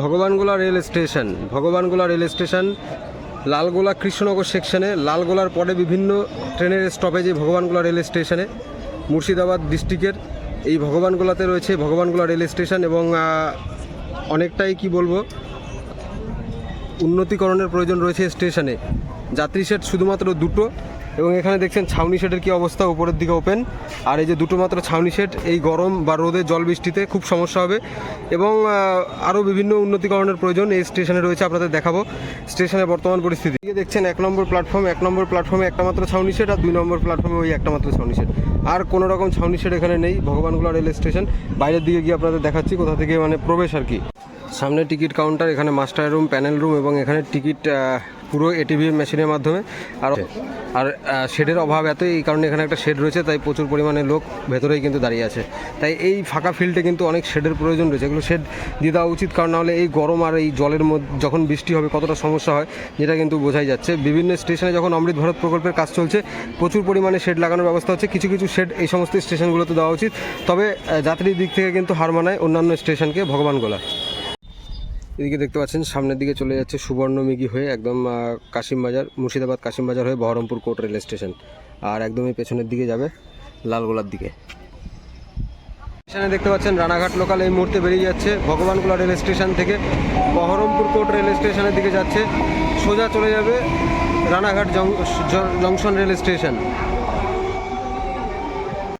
Bhagwangola rail station, Bhagwangola rail station, Lalgola Krishnanagar সেকশনে, লালগোলার পরে বিভিন্ন ট্রেনের স্টপেজে ভগবানগোলা রেল স্টেশনে, মুর্শিদাবাদ ডিস্ট্রিক্টের এই ভগবানগোলাতে রয়েছে ভগবানগোলা রেল স্টেশন এবং অনেকটাই কি বলব, উন্নতিকরণের প্রয়োজন রয়েছে স্টেশনে। যাত্রী শেড শুধুমাত্র দুটো এবং এখানে দেখছেন ছাউনি শেডের কি অবস্থা, উপরের দিকে ওপেন আর এই যে দুটো মাত্র ছাউনি শেড, এই গরম বা রোদে জল বৃষ্টিতে খুব সমস্যা হবে। এবং আরও বিভিন্ন উন্নতিকরণের প্রয়োজন এই স্টেশনে রয়েছে, আপনাদের দেখাবো। স্টেশনের বর্তমান পরিস্থিতি। দেখছেন এক নম্বর প্ল্যাটফর্ম এক নম্বর প্ল্যাটফর্মে একটা মাত্র ছাউনি শেড আর দুই নম্বর প্ল্যাটফর্মে ওই একটা মাত্র ছাউনি শেড। আর কোনো রকম ছাউনি শেড এখানে নেই, ভগবানগুলা রেল স্টেশন বাইরের দিকে গিয়ে আপনাদের দেখাচ্ছি কোথা থেকে মানে প্রবেশ আর কি। সামনে টিকিট কাউন্টার, এখানে মাস্টার রুম, প্যানেল রুম এবং এখানে টিকিট পুরো এটিভি মেশিনের মাধ্যমে। আর আর শেডের অভাব এত এই কারণে এখানে একটা শেড রয়েছে, তাই প্রচুর পরিমাণে লোক ভেতরেই কিন্তু দাঁড়িয়ে আছে। তাই এই ফাঁকা ফিল্ডে কিন্তু অনেক শেডের প্রয়োজন রয়েছে। এগুলো শেড দিয়ে দেওয়া উচিত, কারণ নাহলে এই গরম আর এই জলের মধ্যে যখন বৃষ্টি হবে, কতটা সমস্যা হয়, যেটা কিন্তু বোঝাই যাচ্ছে। বিভিন্ন স্টেশনে যখন অমৃত ভারত প্রকল্পের কাজ চলছে, প্রচুর পরিমাণে শেড লাগানোর ব্যবস্থা হচ্ছে। কিছু কিছু শেড এই সমস্ত স্টেশনগুলোতে দেওয়া উচিত। তবে যাত্রীর দিক থেকে কিন্তু হার মানায় অন্যান্য স্টেশনকে ভগবানগোলা এদিকে দেখতে পাচ্ছেন, সামনের দিকে চলে যাচ্ছে সুবর্ণমিগি হয়ে একদম কাশিমবাজার, মুর্শিদাবাদ কাশিমবাজার হয়ে বহরমপুর কোর্ট রেল স্টেশন। আর একদমই পেছনের দিকে যাবে লালগোলার দিকে। স্টেশনে দেখতে পাচ্ছেন, রানাঘাট লোকাল এই মুহূর্তে বেরিয়ে যাচ্ছে। ভগবানগোলা রেল স্টেশন থেকে বহরমপুর কোর্ট রেল স্টেশনের দিকে যাচ্ছে। সোজা চলে যাবে রানাঘাট জংশন রেল স্টেশন।